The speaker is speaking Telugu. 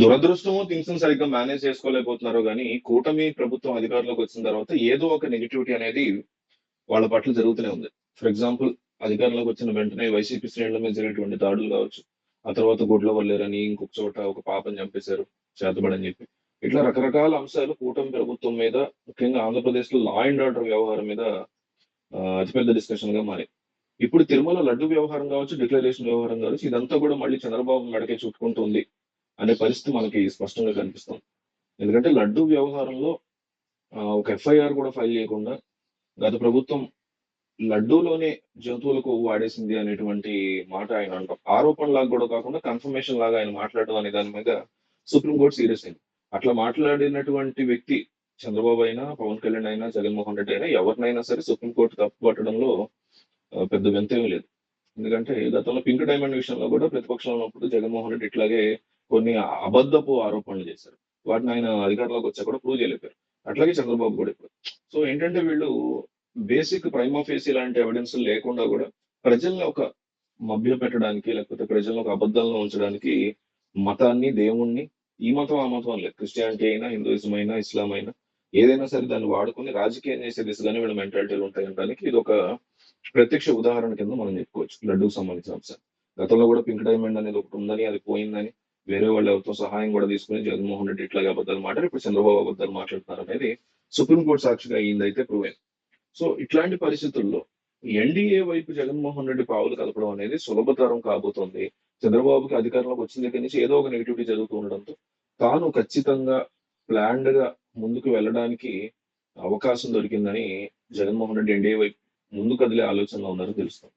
దురదృష్టము థింగ్స్ సరిగ్గా మేనేజ్ చేసుకోలేకపోతున్నారు కానీ కూటమి ప్రభుత్వం అధికారంలోకి వచ్చిన తర్వాత ఏదో ఒక నెగిటివిటీ అనేది వాళ్ళ పట్ల జరుగుతూనే ఉంది. ఫర్ ఎగ్జాంపుల్ అధికారంలోకి వచ్చిన వెంటనే వైసీపీ శ్రేణుల మీద జరిగినటువంటి దాడులు కావచ్చు. ఆ తర్వాత గుడ్లో వల్లేరని ఇంకొక చోట ఒక పాపని చంపేశారు చేతబడని చెప్పి. ఇట్లా రకరకాల అంశాలు కూటమి ప్రభుత్వం మీద ముఖ్యంగా ఆంధ్రప్రదేశ్లో లా అండ్ ఆర్డర్ వ్యవహారం మీద అతిపెద్ద డిస్కషన్గా మారి ఇప్పుడు తిరుమల లడ్డు వ్యవహారం కావచ్చు డిక్లరేషన్ వ్యవహారం కావచ్చు ఇదంతా కూడా మళ్ళీ చంద్రబాబు మెడకే చుట్టుకుంటుంది అనే పరిస్థితి మనకి స్పష్టంగా కనిపిస్తుంది ఎందుకంటే లడ్డు వ్యవహారంలో ఒక ఎఫ్ఐఆర్ కూడా ఫైల్ చేయకుండా గత ప్రభుత్వం లడ్డూలోనే జంతువులకు వాడేసింది అనేటువంటి మాట ఆయన అంటాం. ఆరోపణ లాగా కూడా కాకుండా కన్ఫర్మేషన్ లాగా ఆయన మాట్లాడడం అనే దాని మీద సుప్రీంకోర్టు సీరియస్ అయింది. అట్లా మాట్లాడినటువంటి వ్యక్తి చంద్రబాబు అయినా పవన్ కళ్యాణ్ అయినా జగన్మోహన్ రెడ్డి అయినా ఎవరినైనా సరే సుప్రీంకోర్టు తప్పు పట్టడంలో పెద్ద పెద్ద వింతేమీ లేదు. ఎందుకంటే గతంలో పింక్ డైమండ్ విషయంలో కూడా ప్రతిపక్షంలో ఉన్నప్పుడు జగన్మోహన్ రెడ్డి ఇట్లాగే కొన్ని అబద్ధపు ఆరోపణలు చేశారు. వాటిని ఆయన అధికారంలోకి వచ్చా కూడా ప్రూవ్ చేయలేపారు అట్లాగే చంద్రబాబు కూడా ఇప్పుడు. సో ఏంటంటే వీళ్ళు బేసిక్ ప్రైమా ఆఫీస్ ఇలాంటి ఎవిడెన్స్ లేకుండా కూడా ప్రజల్ని ఒక మభ్య పెట్టడానికి లేకపోతే ప్రజలను ఒక అబద్ధాలను ఉంచడానికి మతాన్ని దేవుణ్ణి ఈ మతం ఆ మతం లేదు. క్రిస్టియానిటీ అయినా హిందూయిజం అయినా ఇస్లాం అయినా ఏదైనా సరే దాన్ని వాడుకొని రాజకీయం చేసే దిశగానే వీళ్ళ మెంటాలిటీలు ఉంటాయనడానికి ఇది ఒక ప్రత్యక్ష ఉదాహరణ కింద మనం చెప్పుకోవచ్చు. లడ్డూకి సంబంధించిన అంశం. గతంలో కూడా పింక్ డైమండ్ అనేది ఒకటి ఉందని అది పోయిందని వేరే వాళ్ళు ఎవరితో సహాయం కూడా తీసుకుని జగన్మోహన్ రెడ్డి ఇట్లా అబద్ధాలు మాట్లాడారు ఇప్పుడు చంద్రబాబు అబద్ధాలు మాట్లాడుతున్నారు అనేది సుప్రీంకోర్టు సాక్షిగా అయింది అయితే ప్రూవ్ అయింది సో ఇట్లాంటి పరిస్థితుల్లో ఎన్డీఏ వైపు జగన్మోహన్ రెడ్డి పావులు కలపడం అనేది సులభతరం కాబోతోంది. చంద్రబాబుకి అధికారంలోకి వచ్చిన దగ్గర నుంచి ఏదో ఒక నెగిటివిటీ జరుగుతూ ఉండడంతో తాను ఖచ్చితంగా ప్లాన్డ్గా ముందుకు వెళ్ళడానికి అవకాశం దొరికిందని జగన్మోహన్ రెడ్డి ఎన్డీఏ వైపు ముందు కదిలే ఆలోచనలో ఉన్నారని తెలుస్తుంది.